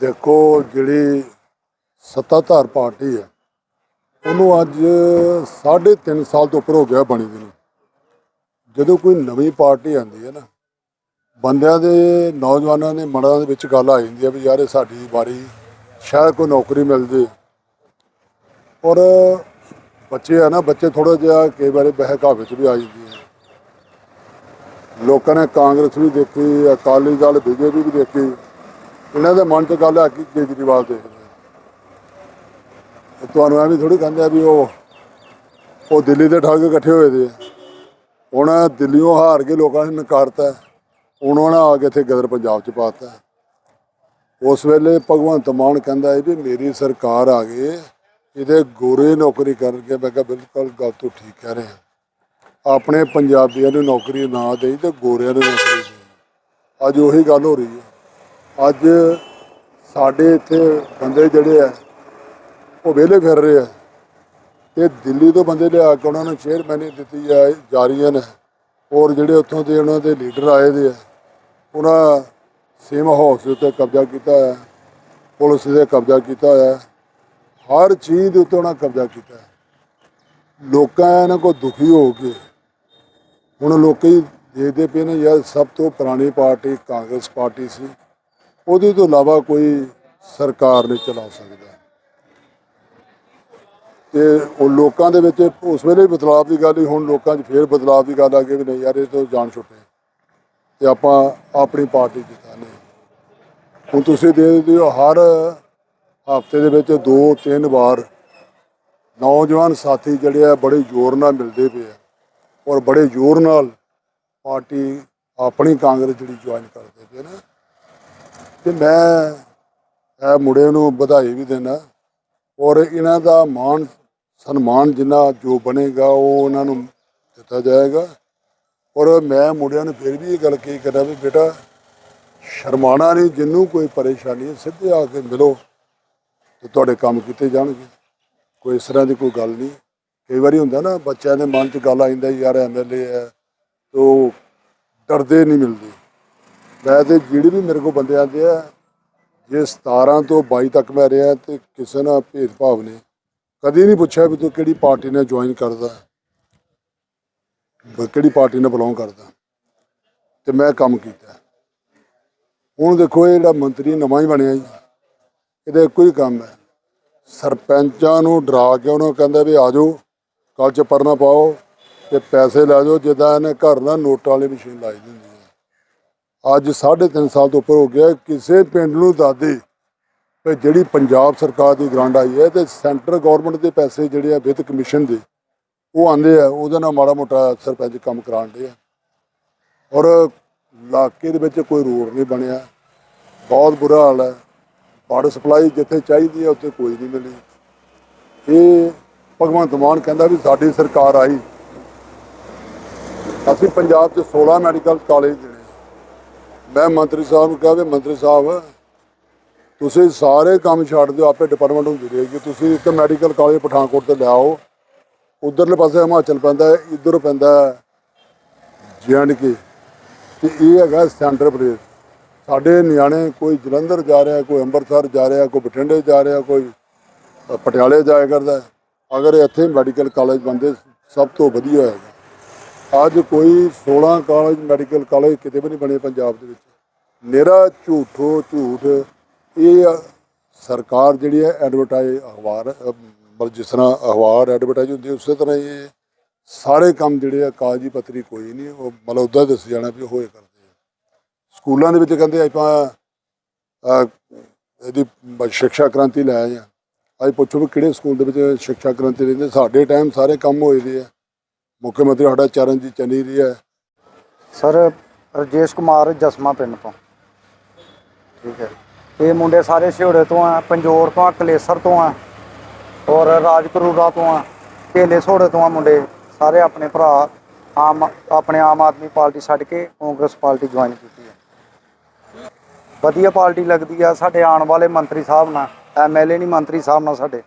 ਦੇਖੋ ਜਿਹੜੀ ਸੱਤਾਧਾਰ ਪਾਰਟੀ ਹੈ, ਉਹਨੂੰ ਅੱਜ 3.5 ਸਾਲ ਤੋਂ ਉੱਪਰ ਹੋ ਗਿਆ ਬਣੀ ਦੀ ਨੂੰ। ਜਦੋਂ ਕੋਈ ਨਵੀਂ ਪਾਰਟੀ ਆਉਂਦੀ ਹੈ ਨਾ, ਬੰਦਿਆਂ ਦੇ, ਨੌਜਵਾਨਾਂ ਦੇ ਮਨਾਂ ਦੇ ਵਿੱਚ ਗੱਲ ਆ ਜਾਂਦੀ ਹੈ ਵੀ ਯਾਰ ਇਹ ਸਾਡੀ ਵਾਰੀ, ਸ਼ਾਇਦ ਕੋਈ ਨੌਕਰੀ ਮਿਲ ਜੇ। ਔਰ ਬੱਚੇ ਆ ਨਾ, ਬੱਚੇ ਥੋੜਾ ਜਿਹਾ ਕਈ ਵਾਰੀ ਬਹਿਕਾਵੇ ਚ ਵੀ ਆ ਜਾਂਦੀ ਹੈ ਲੋਕਾਂ ਨੇ ਕਾਂਗਰਸ ਵੀ ਦੇਖੀ, ਅਕਾਲੀ ਦਲ, ਬੀਜੇਪੀ ਵੀ ਦੇਖੀ। ਇਹਨਾਂ ਦੇ ਮਨ 'ਚ ਗੱਲ ਆ ਕਿ ਕੇਜਰੀਵਾਲ ਦੇਖਦੇ ਆ। ਤੁਹਾਨੂੰ ਐਵੇਂ ਥੋੜੀ ਕਹਿੰਦੇ ਆ ਵੀ ਉਹ ਉਹ ਦਿੱਲੀ ਦੇ ਠੱਗ ਇਕੱਠੇ ਹੋਏ ਦੇ ਆ। ਹੁਣ ਦਿੱਲੀੋਂ ਹਾਰ ਕੇ ਲੋਕਾਂ ਨੇ ਨਕਾਰਤਾ ਹੁਣ ਉਹਨਾਂ ਆ ਕੇ ਇੱਥੇ ਗਦਰ ਪੰਜਾਬ 'ਚ ਪਾਤਾ ਉਸ ਵੇਲੇ ਭਗਵੰਤ ਮਾਨ ਕਹਿੰਦਾ ਹੈ ਵੀ ਮੇਰੀ ਸਰਕਾਰ ਆ ਗਈ, ਇਹਦੇ ਗੋਰੇ ਨੌਕਰੀ ਕਰਕੇ ਮੈਂ ਕਿਹਾ ਬਿਲਕੁਲ ਗੱਲ ਤੋਂ ਠੀਕ ਕਹਿ ਰਹੇ ਆ। ਆਪਣੇ ਪੰਜਾਬੀਆਂ ਨੂੰ ਨੌਕਰੀ ਨਾ ਦੇਈ ਤੇ ਗੋਰਿਆਂ ਨੂੰ ਨੌਕਰੀ ਦੇ। ਅੱਜ ਉਹੀ ਗੱਲ ਹੋ ਰਹੀ ਹੈ। ਅੱਜ ਸਾਡੇ ਇੱਥੇ ਬੰਦੇ ਜਿਹੜੇ ਆ, ਉਹ ਵਿਹਲੇ ਫਿਰ ਰਹੇ ਆ। ਤੇ ਦਿੱਲੀ ਤੋਂ ਬੰਦੇ ਲਿਆ ਕੇ ਉਹਨਾਂ ਨੂੰ ਚੇਅਰਮੈਨੀ ਦਿੱਤੀ ਜਾ ਜਾ ਰਹੀਆਂ ਨੇ। ਔਰ ਜਿਹੜੇ ਉੱਥੋਂ ਦੇ ਉਹਨਾਂ ਦੇ ਲੀਡਰ ਆਏ ਦੇ ਆ, ਉਹਨਾਂ ਸੇਮ ਹਾਊਸ ਦੇ ਉੱਤੇ ਕਬਜ਼ਾ ਕੀਤਾ ਹੈ ਪੁਲਿਸ ਦੇ ਕਬਜ਼ਾ ਕੀਤਾ ਹੋਇਆ ਹੈ। ਹਰ ਚੀਜ਼ ਦੇ ਉੱਤੇ ਉਹਨਾਂ ਕਬਜ਼ਾ ਕੀਤਾ ਹੈ ਲੋਕਾਂ ਇਹਨਾਂ ਕੋ ਦੁਖੀ ਹੋ ਕੇ, ਹੁਣ ਲੋਕੀ ਦੇਖਦੇ ਪਏ ਨੇ, ਯਾਰ ਸਭ ਤੋਂ ਪੁਰਾਣੀ ਪਾਰਟੀ ਕਾਂਗਰਸ ਪਾਰਟੀ ਸੀ। ਉਹਦੇ ਤੋਂ ਇਲਾਵਾ ਕੋਈ ਸਰਕਾਰ ਨਹੀਂ ਚਲਾ ਸਕਦਾ। ਤੇ ਉਹ ਲੋਕਾਂ ਦੇ ਵਿੱਚ ਉਸ ਵੇਲੇ ਬਦਲਾਅ ਦੀ ਗੱਲ ਹੀ ਹੁਣ ਲੋਕਾਂ 'ਚ ਫੇਰ ਬਦਲਾਅ ਦੀ ਗੱਲ ਆ ਗਈ ਵੀ ਨਹੀਂ ਯਾਰ, ਇਹ ਤੋਂ ਜਾਣ ਛੁੱਟੇ। ਤੇ ਆਪਾਂ ਆਪਣੀ ਪਾਰਟੀ ਜਿਤਾਨੇ ਹੁਣ ਤੁਸੀਂ ਦੇਖਦੇ ਹੋ ਹਰ ਹਫ਼ਤੇ ਦੇ ਵਿੱਚ ਦੋ, ਤਿੰਨ ਵਾਰ ਨੌਜਵਾਨ ਸਾਥੀ ਜਿਹੜੇ ਆ ਬੜੇ ਜ਼ੋਰ ਨਾਲ ਮਿਲਦੇ ਪਏ ਆ ਔਰ ਬੜੇ ਜ਼ੋਰ ਨਾਲ ਪਾਰਟੀ ਆਪਣੀ ਕਾਂਗਰਸ ਜਿਹੜੀ ਜੁਆਇਨ ਕਰਦੇ ਪਏ ਨੇ। ਤੇ ਮੈਂ ਇਹ ਮੁੰਡੇ ਨੂੰ ਵਧਾਈ ਵੀ ਦੇਣਾ ਔਰ ਇਹਨਾਂ ਦਾ ਮਾਣ, ਸਨਮਾਨ ਜਿੰਨਾ ਜੋ ਬਣੇਗਾ, ਉਹ ਉਹਨਾਂ ਨੂੰ ਦਿੱਤਾ ਜਾਏਗਾ। ਔਰ ਮੈਂ ਮੁੰਡਿਆਂ ਨੂੰ ਫਿਰ ਵੀ ਇਹ ਗੱਲ ਕਹੀ ਕਰਾਂ ਵੀ ਬੇਟਾ, ਸ਼ਰਮਾਣਾ ਨਹੀਂ ਜਿੰਨੂੰ ਕੋਈ ਪਰੇਸ਼ਾਨੀ ਹੈ, ਸਿੱਧੇ ਆ ਕੇ ਮਿਲੋ ਤੇ ਤੁਹਾਡੇ ਕੰਮ ਕੀਤੇ ਜਾਣਗੇ। ਕੋਈ ਇਸ ਤਰ੍ਹਾਂ ਦੀ ਕੋਈ ਗੱਲ ਨਹੀਂ। ਕਈ ਵਾਰੀ ਹੁੰਦਾ ਨਾ, ਬੱਚਿਆਂ ਦੇ ਮਨ 'ਚ ਗੱਲ ਆ ਜਾਂਦਾ ਯਾਰ ਐਮਐਲਏ ਹੈ, ਤੋ ਡਰਦੇ ਨਹੀਂ ਮਿਲਦੇ। ਮੈਂ ਤੇ ਜਿਹੜੇ ਵੀ ਮੇਰੇ ਕੋਲ ਬੰਦੇ ਆਉਂਦੇ ਆ, ਜੇ 17 ਤੋਂ 22 ਤੱਕ ਮੈਂ ਰਿਹਾ ਤੇ ਕਿਸੇ ਨਾਲ ਭੇਦਭਾਵ ਨੇ ਕਦੀ ਨਹੀਂ ਪੁੱਛਿਆ ਵੀ ਤੂੰ ਕਿਹੜੀ ਪਾਰਟੀ ਨਾਲ ਜੁਆਇਨ ਕਰਦਾ ਕਿਹੜੀ ਪਾਰਟੀ ਨਾਲ ਬਿਲੋਂਗ ਕਰਦਾ। ਤੇ ਮੈਂ ਕੰਮ ਕੀਤਾ। ਹੁਣ ਦੇਖੋ ਇਹ ਜਿਹੜਾ ਮੰਤਰੀ ਨਵਾਂ ਹੀ ਬਣਿਆ ਜੀ, ਇਹਦਾ ਇੱਕੋ ਹੀ ਕੰਮ ਹੈ। ਸਰਪੰਚਾਂ ਨੂੰ ਡਰਾ ਕੇ ਉਹਨੂੰ ਕਹਿੰਦਾ ਵੀ ਆ ਜਾਓ ਕੱਲ ਚ ਪਰਨਾ ਪਾਓ ਤੇ ਪੈਸੇ ਲੈ ਜਾਓ, ਜਿੱਦਾਂ ਇਹਨੇ ਘਰ ਨਾਲ ਨੋਟਾਂ ਵਾਲੀ ਮਸ਼ੀਨ ਲਾਈ ਦੀ ਹੁੰਦੀ ਅੱਜ 3.5 ਸਾਲ ਤੋਂ ਉੱਪਰ ਹੋ ਗਿਆ ਕਿਸੇ ਪਿੰਡ ਨੂੰ ਦਾਦੀ ਵੀ ਜਿਹੜੀ ਪੰਜਾਬ ਸਰਕਾਰ ਦੀ ਗ੍ਰਾਂਟ ਆਈ ਹੈ ਤੇ ਸੈਂਟਰ ਗਵਰਨਮੈਂਟ ਦੇ ਪੈਸੇ ਜਿਹੜੇ ਆ ਵਿੱਤ ਕਮਿਸ਼ਨ ਦੇ, ਉਹ ਆਂਦੇ ਆ, ਉਹਦੇ ਨਾਲ ਮਾੜਾ ਮੋਟਾ ਸਰਪੰਚ ਕੰਮ ਕਰਾਉਂਦੇ ਆ। ਔਰ ਇਲਾਕੇ ਦੇ ਵਿੱਚ ਕੋਈ ਰੋਡ ਨਹੀਂ ਬਣਿਆ। ਬਹੁਤ ਬੁਰਾ ਹਾਲ ਹੈ। ਵਾਟਰ ਸਪਲਾਈ ਜਿੱਥੇ ਚਾਹੀਦੀ ਹੈ, ਉੱਥੇ ਕੋਈ ਨਹੀਂ ਮਿਲੀ। ਇਹ ਭਗਵੰਤ ਮਾਨ ਕਹਿੰਦਾ ਵੀ ਸਾਡੀ ਸਰਕਾਰ ਆਈ। ਅਸੀਂ ਪੰਜਾਬ 'ਚ 16 ਮੈਡੀਕਲ ਕਾਲਜ ਮੈਂ ਮੰਤਰੀ ਸਾਹਿਬ ਨੂੰ ਕਿਹਾ ਵੀ ਮੰਤਰੀ ਸਾਹਿਬ, ਤੁਸੀਂ ਸਾਰੇ ਕੰਮ ਛੱਡ ਦਿਓ, ਆਪੇ ਡਿਪਾਰਟਮੈਂਟ ਹੁੰਦੀ ਰਹੇਗੀ। ਤੁਸੀਂ ਇੱਕ ਮੈਡੀਕਲ ਕਾਲਜ ਪਠਾਨਕੋਟ ਤੇ ਲਿਆਓ ਉਧਰਲੇ ਪਾਸੇ ਹਿਮਾਚਲ ਪੈਂਦਾ ਹੈ, ਇੱਧਰ ਪੈਂਦਾ ਕੇ ਤੇ ਇਹ ਹੈਗਾ ਸੈਂਟਰ ਪ੍ਰਦੇਸ਼ ਸਾਡੇ ਨਿਆਣੇ ਕੋਈ ਜਲੰਧਰ ਜਾ ਰਿਹਾ, ਕੋਈ ਅੰਮ੍ਰਿਤਸਰ ਜਾ ਰਿਹਾ, ਕੋਈ ਬਠਿੰਡੇ ਜਾ ਰਿਹਾ, ਕੋਈ ਪਟਿਆਲੇ ਜਾਇਆ ਕਰਦਾ ਅਗਰ ਇੱਥੇ ਮੈਡੀਕਲ ਕਾਲਜ ਬੰਦੇ ਸਭ ਤੋਂ ਵਧੀਆ ਹੋਏਗਾ ਅੱਜ ਕੋਈ 16 ਕਾਲਜ, ਮੈਡੀਕਲ ਕਾਲਜ ਕਿਤੇ ਵੀ ਨਹੀਂ ਬਣੇ ਪੰਜਾਬ ਦੇ ਵਿੱਚ। ਮੇਰਾ ਝੂਠੋ ਝੂਠ, ਇਹ ਸਰਕਾਰ ਜਿਹੜੀ ਹੈ ਐਡਵਰਟਾਈਜ਼ ਅਖਬਾਰ, ਮਤਲਬ ਜਿਸ ਤਰ੍ਹਾਂ ਅਖਬਾਰ ਐਡਵਰਟਾਈਜ਼ ਹੁੰਦੀ ਉਸੇ ਤਰ੍ਹਾਂ ਇਹ ਸਾਰੇ ਕੰਮ ਜਿਹੜੇ ਆ, ਕਾਗਜ਼ੀ ਪੱਤਰੀ ਕੋਈ ਨਹੀਂ, ਉਹ ਮਤਲਬ ਉੱਦਾਂ ਦੱਸ ਜਾਣਾ ਵੀ ਹੋਏ ਕਰਦੇ ਆ। ਸਕੂਲਾਂ ਦੇ ਵਿੱਚ ਕਹਿੰਦੇ ਆਪਾਂ ਇਹਦੀ ਬ- ਸਿੱਖਿਆ ਕ੍ਰਾਂਤੀ ਲੈ ਆਏ ਆ। ਅੱਜ ਪੁੱਛੋ ਵੀ ਕਿਹੜੇ ਸਕੂਲ ਦੇ ਵਿੱਚ ਸਿੱਖਿਆ ਕ੍ਰਾਂਤੀ ਲੈਂਦੇ, ਸਾਡੇ ਟਾਈਮ ਸਾਰੇ ਕੰਮ ਹੋਏ ਦੇ ਆ। ਮੁੱਖ ਮੰਤਰੀ ਸਾਡਾ ਚਰਨਜੀਤ ਚੰਨੀ ਰਿਹਾ ਹੈ। ਸਰ, ਰਜੇਸ਼ ਕੁਮਾਰ ਜਸਮਾ ਪਿੰਡ ਤੋਂ। ਠੀਕ ਹੈ। ਇਹ ਮੁੰਡੇ ਸਾਰੇ ਸਿਹੜੇ ਤੋਂ ਆ, ਪੰਜੋਰ ਤੋਂ ਆ, ਕਲੇਸਰ ਤੋਂ ਆ, ਔਰ ਰਾਜਕਰੂਰਾ ਤੋਂ ਆ ਕੇਲੇ ਛੋੜੇ ਤੋਂ ਆ ਮੁੰਡੇ। ਸਾਰੇ ਆਪਣੇ ਭਰਾ, ਆਮ, ਆਪਣੇ ਆਮ ਆਦਮੀ ਪਾਰਟੀ ਛੱਡ ਕੇ ਕਾਂਗਰਸ ਪਾਰਟੀ ਜੁਆਇਨ ਕੀਤੀ ਹੈ। ਵਧੀਆ ਪਾਰਟੀ ਲੱਗਦੀ ਆ ਸਾਡੇ ਆਉਣ ਵਾਲੇ ਮੰਤਰੀ ਸਾਹਿਬ ਨਾਲ ਐਮਐਲਏ ਨਹੀਂ ਮੰਤਰੀ ਸਾਹਿਬ ਨਾਲ ਸਾਡੇ।